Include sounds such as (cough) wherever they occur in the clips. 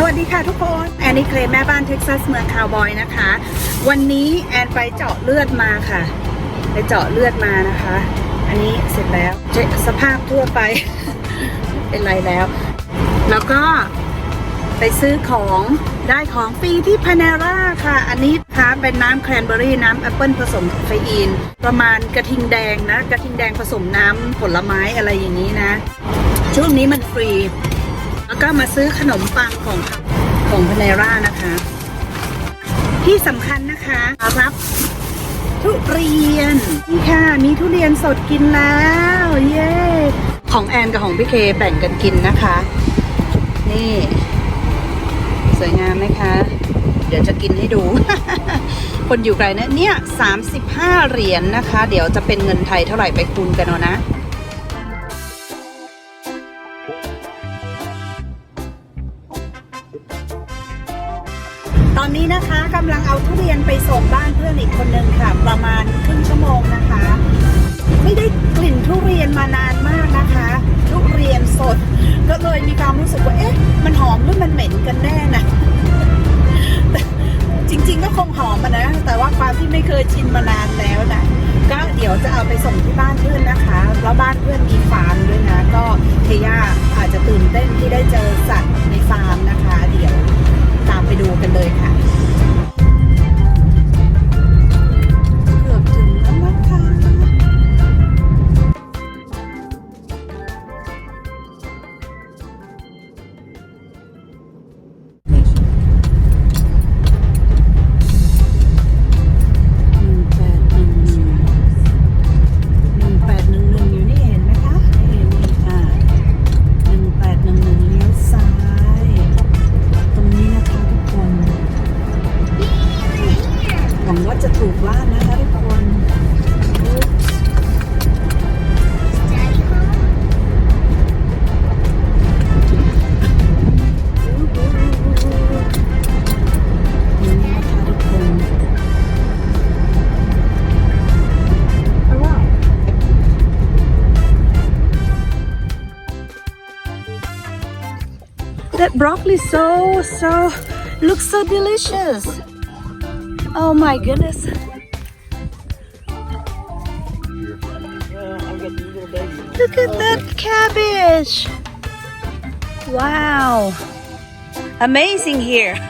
สวัสดีค่ะทุกคนแอนนี่เคลแม่บ้านเท็กซัสเมืองคาวบอยนะคะ วันนี้แอนไปเจาะเลือดมาค่ะ ไปเจาะเลือดมานะคะ อันนี้เสร็จแล้วสภาพทั่วไป เป็นไรแล้ว แล้วก็ไปซื้อของได้ของฟรีที่พานาร่าค่ะ อันนี้ค่ะเป็นน้ำแครนเบอรี่น้ำแอปเปิลผสมคาเฟอีน ประมาณกระทิงแดงนะ กระทิงแดงผสมน้ำผลไม้อะไรอย่างนี้นะ ช่วงนี้มันฟรี แล้วก็มาซื้อขนมปังของของพานร่านะคะ ที่สำคัญนะคะรับทุเรียนนี่ค่ะ มีทุเรียนสดกินแล้ว เย้ของแอนกับของพี่เคแบ่งกันกินนะคะ นี่ สวยงามไหมคะ เดี๋ยวจะกินให้ดู คนอยู่ไกลนะเนี่ย35เหรียญนะคะ เดี๋ยวจะเป็นเงินไทยเท่าไหร่ไปคูณกันเอานะ นนี้นะคะกำลังเอาทุเรียนไปส่งบ้านเพื่อนอีกคนนึงค่ะ ประมาณครึ่งชั่วโมงนะคะ ไม่ได้กลิ่นทุเรียนมานานมากนะคะ ทุเรียนสด ก็เลยมีความรู้สึกว่าเอ๊ะ มันหอมหรือมันเหม็นกันแน่นะจริง ๆ ก็คงหอมอะนะ แต่ว่าความที่ไม่เคยชินมานานแล้วนะก็เดี๋ยวจะเอาไปส่งที่บ้านเพื่อนนะคะแล้วบ้านเพื่อนมีฟาร์มด้วยนะ ก็เทย่าอาจจะตื่นเต้นที่ได้เจอสัตว์ในฟาร์มนะคะ เดี๋ยวตามไปดูกันเลยค่ะ broccoli so so looks so delicious. Oh my goodness. Look at that cabbage. Wow. Amazing here. (laughs)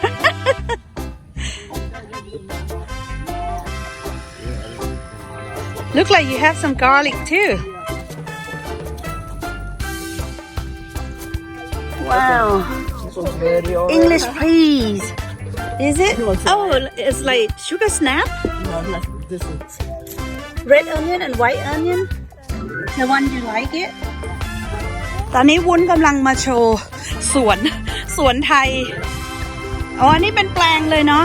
Look like you have some garlic too. Wow. English please. Is it? Oh, it's like sugar snap, red onion and white onion. The one you like it? ตอนนี้วุ้นกำลังมาโชว์สวนสวนไทยอ๋ออันนี้เป็นแปลงเลยเนาะ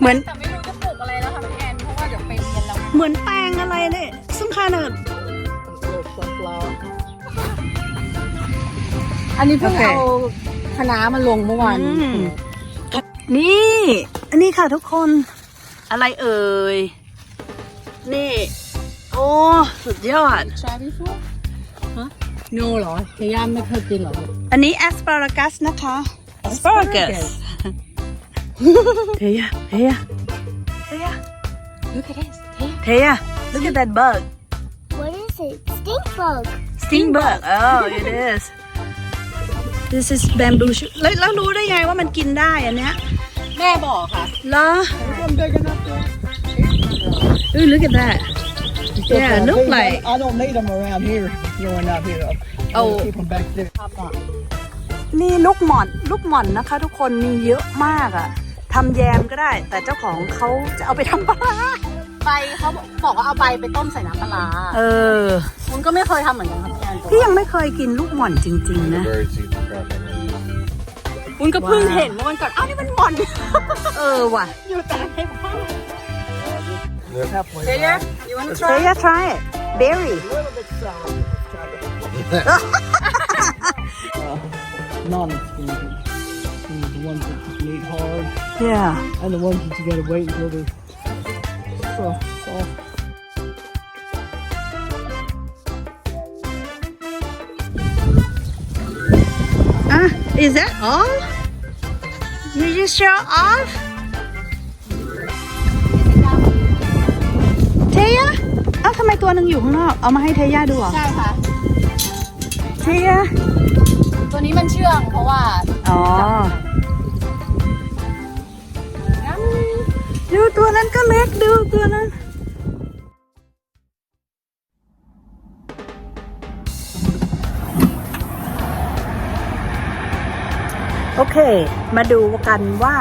เหมือนแต่ไม่รู้จะปลูกอะไรแล้วค่ะพี่แอนเพราะว่าเดี๋ยวไปเรียนแล้วเหมือนแปลงอะไรเนี่ยซึ่งคาเนอันนี้เพิ่งโอเคเอา คณะมาลงเมื่อวานอืม นี่ อันนี้ค่ะทุกคน อะไรเอ่ย นี่ โอ้ สุดยอด ชาบิฟูฮะโนเหรอเทย่าไม่เคยกินเหรอ อันนี้ asparagus นะคะ asparagus เทียเทียเทีย Look at this เทเทีย look at that bug What is it? Stink bug. sting bug oh it is this is bamboo shoot แล้วแล้วรู้ได้ไงว่ามันกินได้อันเนี้ยแม่บอกค่ะเหรอ Ooh, look at that yeah look like I don't need them around here. Growing up here, I'll Oh. keep them back there. นี่ลูกหม่อนลูกหม่อนนะคะ ทุกคนมีเยอะมากอะทำแยมก็ได้ แต่เจ้าของเขาจะเอาไปทำปลาร้าใบเขาบอกว่าเอาใบไปต้มใส่น้ำปลาร้าเออ คุณก็ไม่เคยทำเหมือนกันค่ะพี่แอน พี่ยังไม่เคยกินลูกหม่อนจริง ๆ นะคุณก็เพิ่งเห็นเมื่อวันก่อนอ้าวนี่มันหมอน เออว่ะ อยู่แต่ในบ้าน Halfway. เทย่า you want to try Say try it berry A little bit sour. Try to- uh, non-expensive. The ones that you eat hard, yeah and the ones that you gotta wait until they're soft. soft. Is that all? you just show off เทย่าเอ้าทำไมตัวหนึ่งอยู่ข้างนอก เอามาให้เทย่าดูเหรอใช่ค่ะ เทย่าตัวนี้มันเชื่องเพราะว่าอ๋อ ดูตัวนั้นก็เล็กดูตัวนั้น โอเค มาดูกันว่า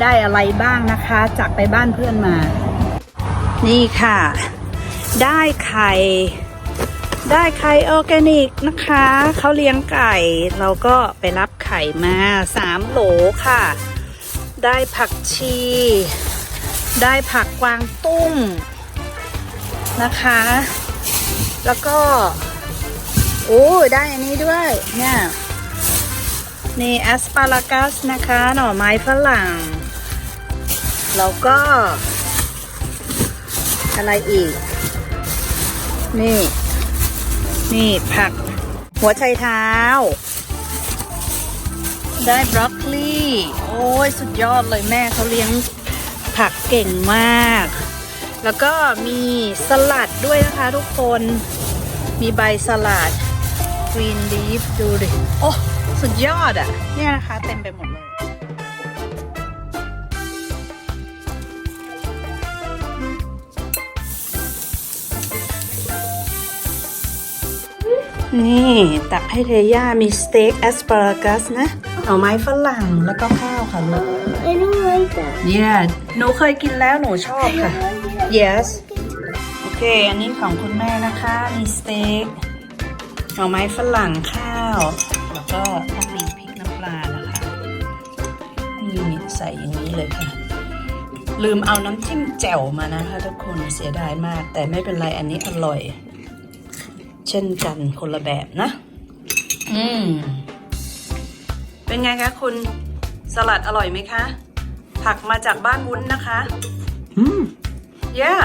ได้อะไรบ้างนะคะ จากไปบ้านเพื่อนมา นี่ค่ะ ได้ไข่ ได้ไข่ออร์แกนิกนะคะ เขาเลี้ยงไก่ เราก็ไปรับไข่มาสามโหลค่ะ ได้ผักชี ได้ผักกวางตุ้งนะคะ แล้วก็ โอ้ ได้อันนี้ด้วย เนี่ย นี่แอสปารากัสนะคะ หน่อไม้ฝรั่ง แล้วก็ อะไรอีก นี่ นี่ผัก หัวไชเท้า ได้บรอกโคลีโอ้ยสุดยอดเลยแม่เขาเลี้ยงผักเก่งมาก แล้วก็มีสลัดด้วยนะคะทุกคน มีใบสลัด green leaf ดูดิ โอ้ สุดยอดอะ่ะ เนี่ยนะคะ เต็มไปหมดเลยนี่ ตักให้เทย่ามีสเต็กแอสปารากัสนะหน่อไม้ฝรั่งแล้วก็ข้าวค่ะลูก I don't like that. yeah หนูเคยกินแล้วหนูชอบค่ะ yes โอเค อันนี้ของคุณแม่นะคะ มีสเต็กหน่อไม้ฝรั่งข้าว แล้วก็ ใส่อย่างนี้เลยค่ะ ลืมเอาน้ำจิ้มแจ่วมานะคะทุกคนเสียดายมาก แต่ไม่เป็นไรอันนี้อร่อย เช่นกันคนละแบบนะ อืม เป็นไงคะคุณสลัดอร่อยไหมคะ ผักมาจากบ้านวุ้นนะคะ อืม yeah